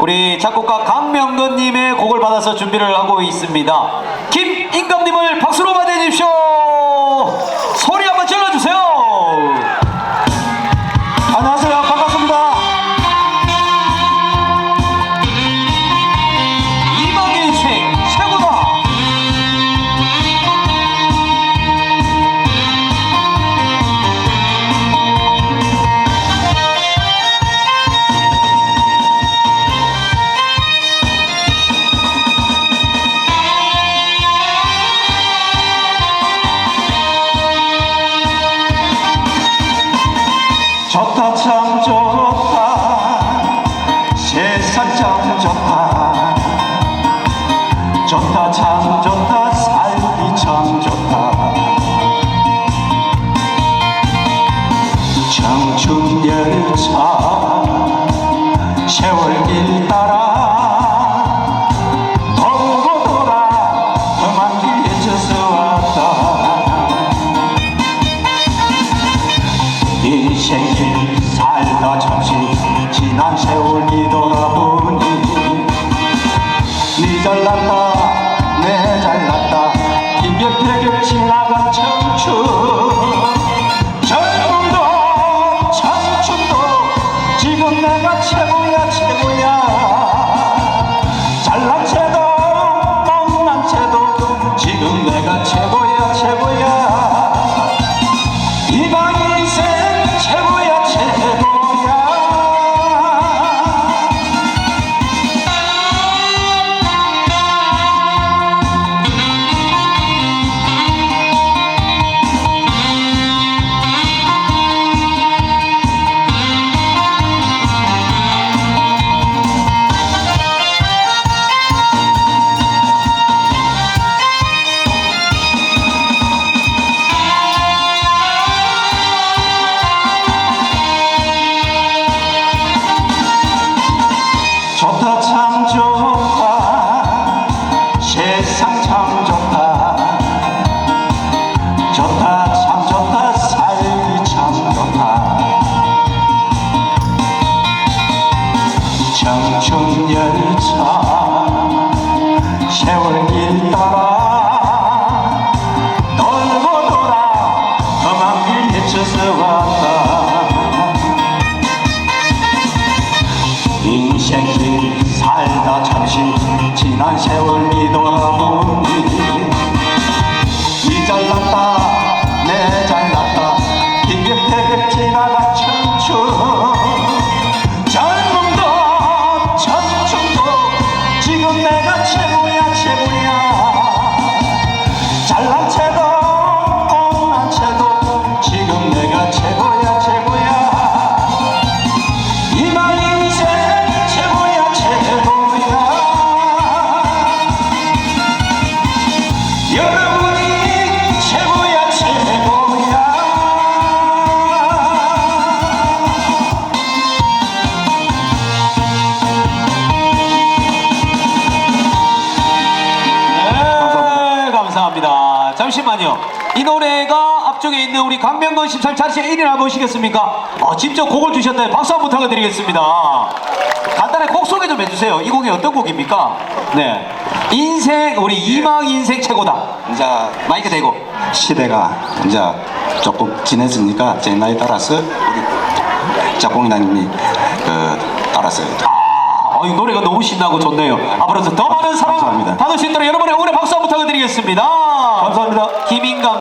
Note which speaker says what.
Speaker 1: 우리 작곡가 강명근님의 곡을 받아서 준비를 하고 있습니다. 김인감님을 박수로 맞이해주십시오.
Speaker 2: Oh. 지난 세 세월 길 따라 돌고 돌아 험한 길 헤쳐서 왔다. 인생길 살다 잠시 지난 세월 뒤돌
Speaker 1: 잠시만요. 이 노래가 앞쪽에 있는 우리 강명건 13 자리에 1위나 보시겠습니까? 어, 직접 곡을 주셨나요? 박수 한번 부탁드리겠습니다. 간단하게 곡 소개 좀 해주세요. 이 곡이 어떤 곡입니까? 네. 인생, 우리 이망 인생 최고다.
Speaker 2: 이제
Speaker 1: 마이크 대고.
Speaker 2: 시대가 이제 조금 지냈으니까 제 나이 따라서 우리 작곡가님이 그 따라서
Speaker 1: 아, 이 노래가 너무 신나고 좋네요. 앞으로도 더 많은 사랑
Speaker 2: 감사합니다.
Speaker 1: 수 있도록 여러분의 응원의 박수 한번 부탁드리겠습니다.
Speaker 2: 감사합니다.
Speaker 1: 김인감.